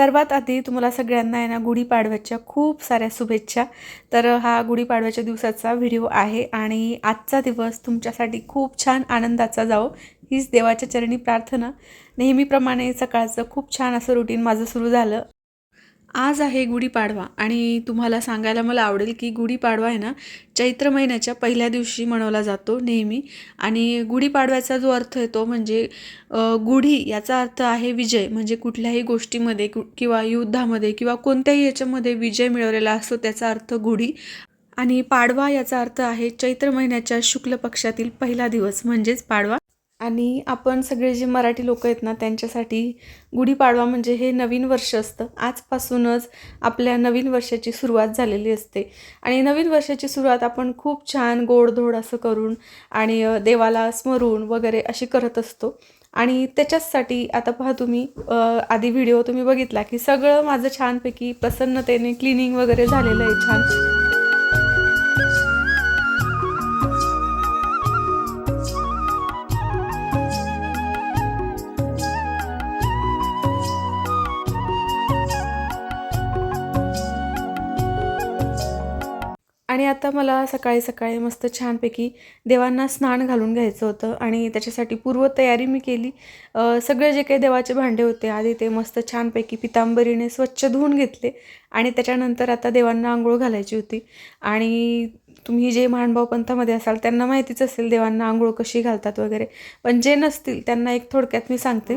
सर्वात आधी तुम्हाला सगळ्यांना आहे ना गुढीपाडव्याच्या खूप साऱ्या शुभेच्छा. तर हा गुढीपाडव्याच्या दिवसाचा व्हिडिओ आहे आणि आजचा दिवस तुमच्यासाठी खूप छान आनंदाचा जावो. हीच देवाच्या चरणी प्रार्थना. नेहमीप्रमाणे सकाळचं खूप छान असं रुटीन माझं सुरू झालं. आज आहे गुढीपाडवा आणि तुम्हाला सांगायला मला आवडेल की गुढीपाडवा आहे ना चैत्र महिन्याच्या पहिल्या दिवशी मनवला जातो नेहमी. आणि गुढीपाडव्याचा जो अर्थ आहे तो म्हणजे गुढी याचा अर्थ आहे विजय. म्हणजे कुठल्याही गोष्टीमध्ये कु- किंवा युद्धामध्ये किंवा कोणत्याही याच्यामध्ये विजय मिळवलेला असतो त्याचा अर्थ गुढी. आणि पाडवा याचा अर्थ आहे चैत्र महिन्याच्या शुक्ल पक्षातील पहिला दिवस म्हणजेच पाडवा. आणि आपण सगळे जे मराठी लोक आहेत ना त्यांच्यासाठी गुढीपाडवा म्हणजे हे नवीन वर्ष असतं. आजपासूनच आपल्या नवीन वर्षाची सुरुवात झालेली असते. आणि नवीन वर्षाची सुरुवात आपण खूप छान गोडधोड असं करून आणि देवाला स्मरून वगैरे अशी करत असतो. आणि त्याच्याचसाठी आता पहा तुम्ही आधी व्हिडिओ तुम्ही बघितला की सगळं माझं छानपैकी प्रसन्नतेने क्लिनिंग वगैरे झालेलं आहे छान. आता मला सकाळी सकाळी मस्त छानपैकी देवांना स्नान घालून घ्यायचं होतं आणि त्याच्यासाठी पूर्वतयारी मी केली. सगळे जे काही देवाचे भांडे होते आधी ते मस्त छानपैकी पितांबरीने स्वच्छ धुवून घेतले आणि त्याच्यानंतर आता देवांना आंघोळ घालायची होती. आणि तुम्ही जे महानभाव पंथामध्ये असाल त्यांना माहितीच असेल देवांना आंघोळ कशी घालतात वगैरे पण जे नसतील त्यांना एक थोडक्यात मी सांगते.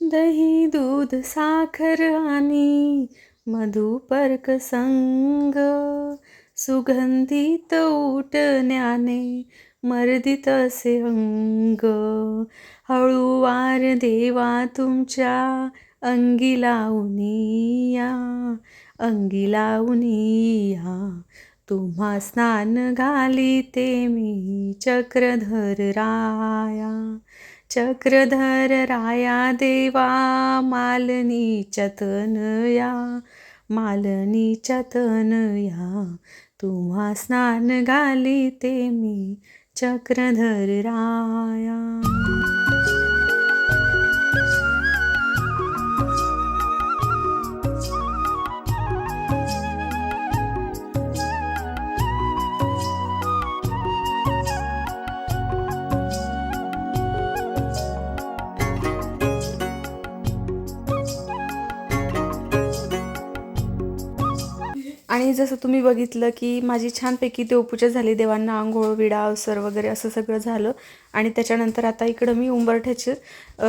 दही दूध साखर आणि मधुपर्क संग सुगंधित उठण्याने मर्दित असे अंग. हळूवार देवा तुमच्या अंगी लावूनिया अंगी लावूनिया तुम्हा स्नान घालीते मी चक्रधर राया चक्रधर राया देवा मालनी चतन या मालनी चतन या. तुम्हा स्नान घालीते मी चक्रधर राया. आणि जसं तुम्ही बघितलं की माझी छानपैकी देवपूजा झाली देवांना आंघोळ विडा अवसर वगैरे असं सगळं झालं. आणि त्याच्यानंतर आता इकडं मी उंबरठ्याचे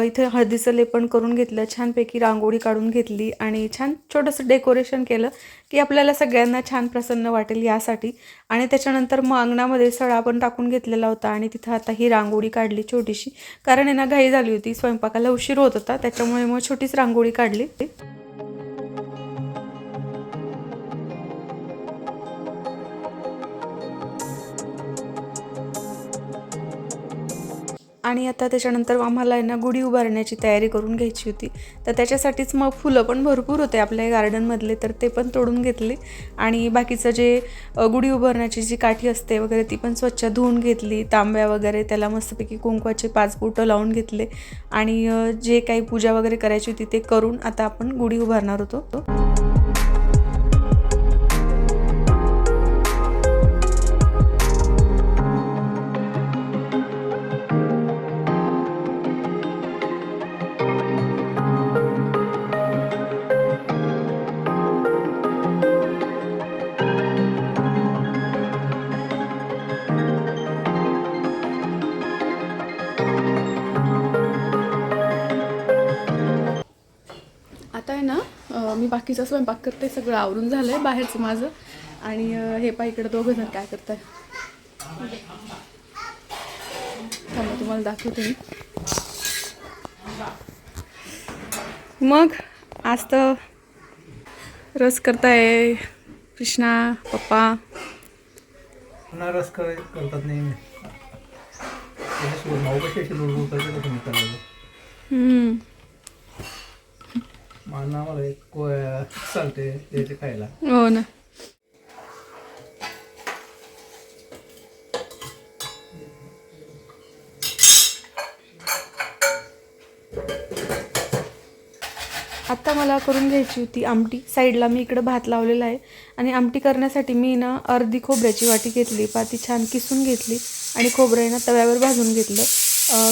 इथे हळदीचं लेपण करून घेतलं छानपैकी रांगोळी काढून घेतली आणि छान छोटंसं डेकोरेशन केलं की आपल्याला सगळ्यांना छान प्रसन्न वाटेल यासाठी. आणि त्याच्यानंतर मग अंगणामध्ये सळा पण टाकून घेतलेला होता आणि तिथं आता ही रांगोळी काढली छोटीशी. कारण यांना घाई झाली होती स्वयंपाकाला उशीर होत होता त्याच्यामुळे मग छोटीच रांगोळी काढली. आणि आता त्याच्यानंतर आम्हाला आहे ना गुढी उभारण्याची तयारी करून घ्यायची होती. तर त्याच्यासाठीच मग फुलं पण भरपूर होते आपल्या गार्डनमधले तर ते पण तोडून घेतले. आणि बाकीचं जे गुढी उभारण्याची जी काठी असते वगैरे ती पण स्वच्छ धुवून घेतली. तांब्या वगैरे त्याला मस्तपैकी कुंकवाचे पाच बोटं लावून घेतले. आणि जे काही पूजा वगैरे करायची होती ते करून आता आपण गुढी उभारणार होतो. मी बाकीचा स्वयंपाक करते सगळं आवरून झालं आहे बाहेरचं माझं. आणि हे पा इकडे दोघं जण काय करताय तुम्हाला दाखवते मी. मग आज तर रस करताय कृष्णा पप्पा. रस कर करतात नेहमी. त्याच्यासोबत भाऊ कशी अशी लुडबुड करते का तुम्ही करायला हम्म. मला आम्हाला एक चालते द्यायचे खायला. हो ना. आत्ता मला करून घ्यायची होती आमटी. साईडला मी इकडं भात लावलेला आहे. आणि आमटी करण्यासाठी मी ना अर्धी खोबऱ्याची वाटी घेतली पाती छान किसून घेतली आणि खोबरं आहे ना तव्यावर भाजून घेतलं.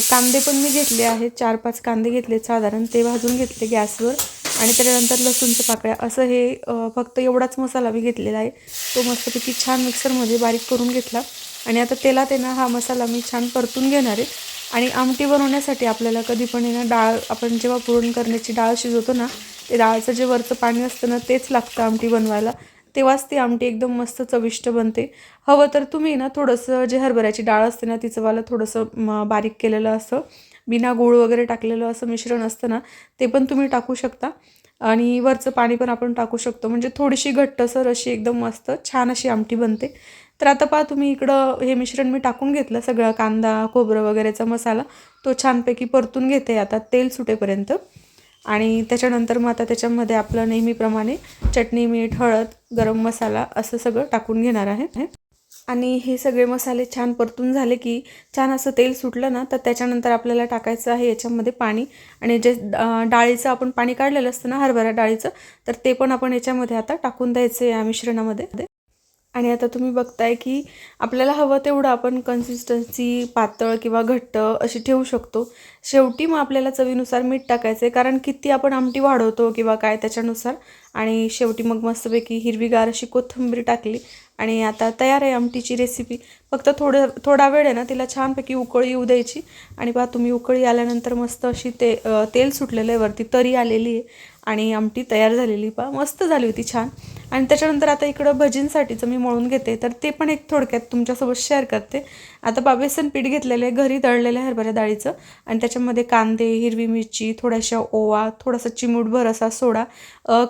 कांदे पण मी घेतले आहेत. चार पाच कांदे घेतले साधारण. ते भाजून घेतले गॅसवर. आणि त्याच्यानंतर लसूणच्या पाकळ्या. असं हे फक्त एवढाच मसाला मी घेतलेला आहे. तो मस्तपैकी छान मिक्सरमध्ये बारीक करून घेतला. आणि आता तेलात आहे ना हा मसाला मी छान परतून घेणार आहे. आणि आमटी बनवण्यासाठी आपल्याला कधी पण आहे ना डाळ आपण जेव्हा पुरण करण्याची डाळ शिजवतो ना ते डाळचं जे वरचं पाणी असतं ना तेच लागतं आमटी बनवायला. तेव्हाच ती आमटी एकदम मस्त चविष्ट बनते. हवं तर तुम्ही ना थोडंसं जे हरभऱ्याची डाळ असते ना तिचं वाला थोडंसं बारीक केलेलं असं. बिना गूळ वगैरे टाकलेलं असं मिश्रण असतं ना ते पण तुम्ही टाकू शकता. आणि वरचं पाणी पण आपण टाकू शकतो. म्हणजे थोडीशी घट्टसर अशी एकदम मस्त छान अशी आमटी बनते. तर आता पहा तुम्ही इकडं हे मिश्रण मी टाकून घेतलं सगळं कांदा खोबरं वगैरेचा मसाला तो छानपैकी परतून घेते आता तेल सुटेपर्यंत. आणि त्याच्यानंतर मग आता त्याच्यामध्ये आपलं नेहमीप्रमाणे चटणी मीठ हळद गरम मसाला असं सगळं टाकून घेणार आहे. आणि हे सगळे मसाले छान परतून झाले की छान असं तेल सुटलं ना तर त्याच्यानंतर आपल्याला टाकायचं आहे याच्यामध्ये पाणी. आणि जे डाळीचं आपण पाणी काढलेलं असतं ना हरभरा डाळीचं तर ते पण आपण याच्यामध्ये आता टाकून द्यायचं या मिश्रणामध्ये. आणि आता तुम्ही बघताय की आपल्याला हवं तेवढं आपण कन्सिस्टन्सी पातळ किंवा घट्ट अशी ठेवू शकतो. शेवटी मग आपल्याला चवीनुसार मीठ टाकायचं आहे कारण किती आपण आमटी वाढवतो किंवा काय त्याच्यानुसार. आणि शेवटी मग मस्तपैकी हिरवीगार अशी कोथिंबीर टाकली आणि आता तयार आहे आमटीची रेसिपी फक्त थोडं थोडा वेळ आहे ना तिला छानपैकी उकळी येऊ द्यायची. आणि पहा तुम्ही उकळी आल्यानंतर मस्त अशी ते तेल सुटलेलं आहे वरती तरी आलेली आहे. आणि आमटी तयार झालेली पहा मस्त झाली होती छान. आणि त्याच्यानंतर आता इकडं भजींसाठीचं मी मळून घेते. तर ते पण एक थोडक्यात तुमच्यासोबत शेअर करते. आता बाबेसन पीठ घेतलेलं आहे घरी दळलेलं आहे हरभऱ्या डाळीचं. आणि त्याच्यामध्ये कांदे हिरवी मिरची थोड्याशा ओवा थोडासा चिमूटभर असा सोडा.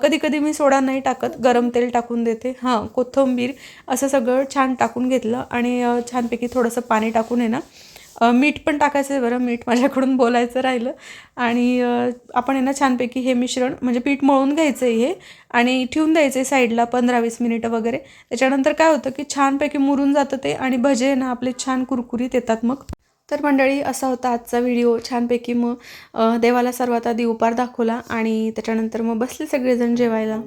कधी कधी मी सोडा नाही टाकत गरम तेल टाकून देते. हां कोथिंबीर असं सगळं छान टाकून घेतलं. आणि छानपैकी थोडंसं पाणी टाकून आहे ना मीठ पण टाकायचं आहे बरं. मीठ माझ्याकडून बोलायचं राहिलं. आणि आपण आहे ना छानपैकी हे मिश्रण म्हणजे पीठ मळून घ्यायचं आहे हे आणि ठेवून द्यायचं आहे साईडला पंधरा वीस मिनिटं वगैरे. त्याच्यानंतर काय होतं की छानपैकी मुरून जातं ते आणि भजे आहे ना आपले छान कुरकुरीत येतात मग. तर मंडळी असा होता आजचा व्हिडिओ. छानपैकी मग देवाला सर्वात आधी उपार दाखवला आणि त्याच्यानंतर मग बसले सगळेजण जेवायला.